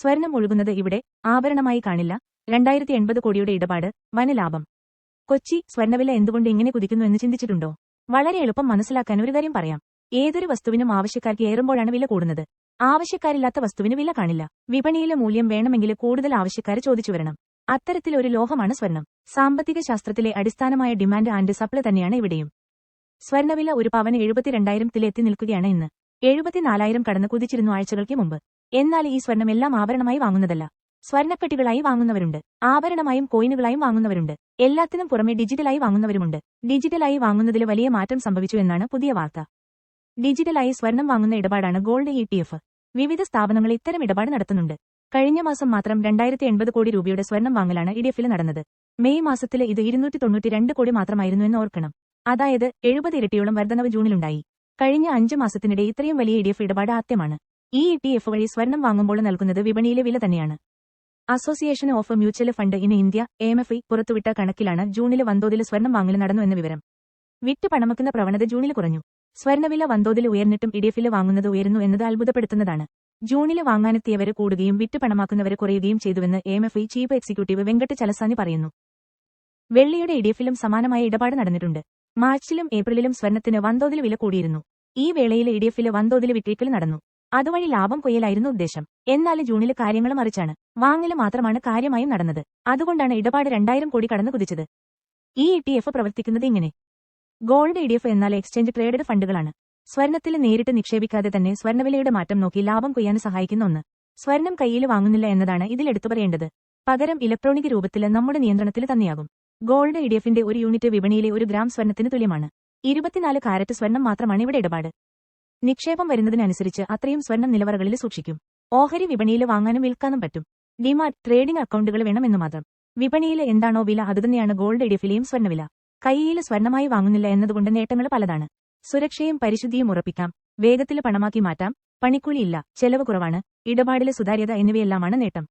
സ്വർണം ഒഴുകുന്നത് ഇവിടെ ആഭരണമായി കാണില്ല. രണ്ടായിരത്തി എൺപത് കോടിയുടെ ഇടപാട് വനലാഭം. കൊച്ചി സ്വർണവില എന്തുകൊണ്ട് ഇങ്ങനെ കുതിക്കുന്നു എന്ന് ചിന്തിച്ചിട്ടുണ്ടോ? വളരെ എളുപ്പം മനസ്സിലാക്കാൻ ഒരു കാര്യം പറയാം. ഏതൊരു വസ്തുവിനും ആവശ്യക്കാർക്ക് ഏറുമ്പോഴാണ് വില കൂടുന്നത്. ആവശ്യക്കാരില്ലാത്ത വസ്തുവിന് വില കാണില്ല. വിപണിയിലെ മൂല്യം വേണമെങ്കിൽ കൂടുതൽ ആവശ്യക്കാരെ ചോദിച്ചു വരണം. അത്തരത്തിലൊരു ലോഹമാണ് സ്വർണം. സാമ്പത്തിക ശാസ്ത്രത്തിലെ അടിസ്ഥാനമായ ഡിമാൻഡ് ആൻഡ് സപ്ലൈ തന്നെയാണ് ഇവിടെയും. സ്വർണവില ഒരു പവന് എഴുപത്തിരണ്ടായിരത്തിലെത്തി നിൽക്കുകയാണ് ഇന്ന്. എഴുപത്തിനാലായിരം കടന്ന് കുതിച്ചിരുന്നു ആഴ്ചകൾക്ക് മുമ്പ്. എന്നാൽ ഈ സ്വർണമെല്ലാം ആഭരണമായി വാങ്ങുന്നതല്ല. സ്വർണപ്പെട്ടികളായി വാങ്ങുന്നവരുണ്ട്. ആഭരണമായും കോയിനുകളായും വാങ്ങുന്നവരുണ്ട്. എല്ലാത്തിനും പുറമെ ഡിജിറ്റലായി വാങ്ങുന്നവരുമുണ്ട്. ഡിജിറ്റലായി വാങ്ങുന്നതിൽ വലിയ മാറ്റം സംഭവിച്ചു എന്നാണ് പുതിയ വാർത്ത. ഡിജിറ്റലായി സ്വർണം വാങ്ങുന്ന ഇടപാടാണ് ഗോൾഡ് ഇ ടി എഫ്. വിവിധ സ്ഥാപനങ്ങൾ ഇത്തരം ഇടപാട് നടത്തുന്നുണ്ട്. കഴിഞ്ഞ മാസം മാത്രം രണ്ടായിരത്തി എൺപത് കോടി രൂപയുടെ സ്വർണം വാങ്ങലാണ് ഇഡിഎഫിൽ നടന്നത്. മെയ് മാസത്തിലെ ഇത് ഇരുന്നൂറ്റി തൊണ്ണൂറ്റി രണ്ട് കോടി മാത്രമായിരുന്നു എന്ന് ഓർക്കണം. അതായത് എഴുപത് ഇരട്ടിയോളം വർധനവ് ജൂണിലുണ്ടായി. കഴിഞ്ഞ അഞ്ച് മാസത്തിനിടെ ഇത്രയും വലിയ ഇഡിഎഫ് ഇടപാട് ആദ്യമാണ്. ഈ ഇ ടി എഫ് വഴി സ്വർണം വാങ്ങുമ്പോൾ നൽകുന്നത് വിപണിയിലെ വില തന്നെയാണ്. Association of mutual fund in India M F I പുറത്തുവിട്ട കണക്കിലാണ് ജൂണിൽ വൻതോതിൽ സ്വർണം വാങ്ങൽ നടന്നു എന്ന വിവരം. വിറ്റ് പണമക്കുന്ന പ്രവണത ജൂണിൽ കുറഞ്ഞു. സ്വർണവില വൻതോതിൽ ഉയർന്നിട്ടും ഇഡിഎഫിൽ വാങ്ങുന്നത് ഉയരുന്നു എന്നത് അത്ഭുതപ്പെടുത്തുന്നതാണ്. ജൂണിൽ വാങ്ങാനെത്തിയവരെ കൂടുകയും വിറ്റ് പണമാക്കുന്നവരെ കുറയുകയും ചെയ്തുവെന്ന് M F I chief executive Venkat Chalasani പറയുന്നു. വെള്ളിയുടെ ഇഡിഎഫിലും സമാനമായ ഇടപാട് നടന്നിട്ടുണ്ട്. മാർച്ചിലും ഏപ്രിലിലും സ്വർണത്തിന് വൻതോതിൽ വില കൂടിയിരുന്നു. ഈ വേളയിൽ ഇഡിഎഫിൽ വൻതോതിൽ വിറ്റേക്കൽ നടന്നു. അതുവഴി ലാഭം കൊയ്യലായിരുന്നു ഉദ്ദേശം. എന്നാൽ ജൂണിൽ കാര്യങ്ങൾ മറിച്ചാണ്. വാങ്ങൽ മാത്രമാണ് കാര്യമായും നടന്നത്. അതുകൊണ്ടാണ് ഇടപാട് രണ്ടായിരം കോടി കടന്നു കുതിച്ചത്. ഈ ഇ പ്രവർത്തിക്കുന്നത് ഇങ്ങനെ. ഗോൾഡ് ഇ ഡി എഫ് എന്നാൽ എക്സ്ചേഞ്ച് ട്രേഡഡ് ഫണ്ടുകളാണ്. സ്വർണത്തിൽ നേരിട്ട് നിക്ഷേപിക്കാതെ തന്നെ സ്വർണവിലയുടെ മാറ്റം നോക്കി ലാഭം കൊയ്യാൻ സഹായിക്കുന്ന ഒന്ന്. സ്വർണം കയ്യിൽ വാങ്ങുന്നില്ല എന്നതാണ് ഇതിൽ എടുത്തു പറയേണ്ടത്. പകരം ഇലക്ട്രോണിക് രൂപത്തിൽ നമ്മുടെ നിയന്ത്രണത്തിൽ തന്നെയാകും. ഗോൾഡ് ഇ ഒരു യൂണിറ്റ് വിപണിയിലെ ഒരു ഗ്രാം സ്വർണത്തിന് തുല്യമാണ്. ഇരുപത്തിനാല് കാരറ്റ് സ്വർണം മാത്രമാണ് ഇവിടെ ഇടപാട്. നിക്ഷേപം വരുന്നതിനനുസരിച്ച് അത്രയും സ്വർണം നിലവറകളിൽ സൂക്ഷിക്കും. ഓഹരി വിപണിയിൽ വാങ്ങാനും വിൽക്കാനും പറ്റും. ഡിമാറ്റ് ട്രേഡിംഗ് അക്കൗണ്ടുകൾ വേണമെന്ന് മാത്രം വിപണിയിൽ എന്താണോ വില അതുതന്നെയാണ് ഗോൾഡ് ഇടിഫിലെയും സ്വർണവില. കൈയിൽ സ്വർണമായി വാങ്ങുന്നില്ല എന്നതുകൊണ്ട് നേട്ടങ്ങൾ പലതാണ്. സുരക്ഷയും പരിശുദ്ധിയും ഉറപ്പിക്കാം. വേഗത്തിൽ പണമാക്കി മാറ്റാം. പണിക്കൂലിയില്ല ചെലവ് കുറവാണ്. ഇടപാടിലെ സുതാര്യത എന്നിവയെല്ലാമാണ് നേട്ടം.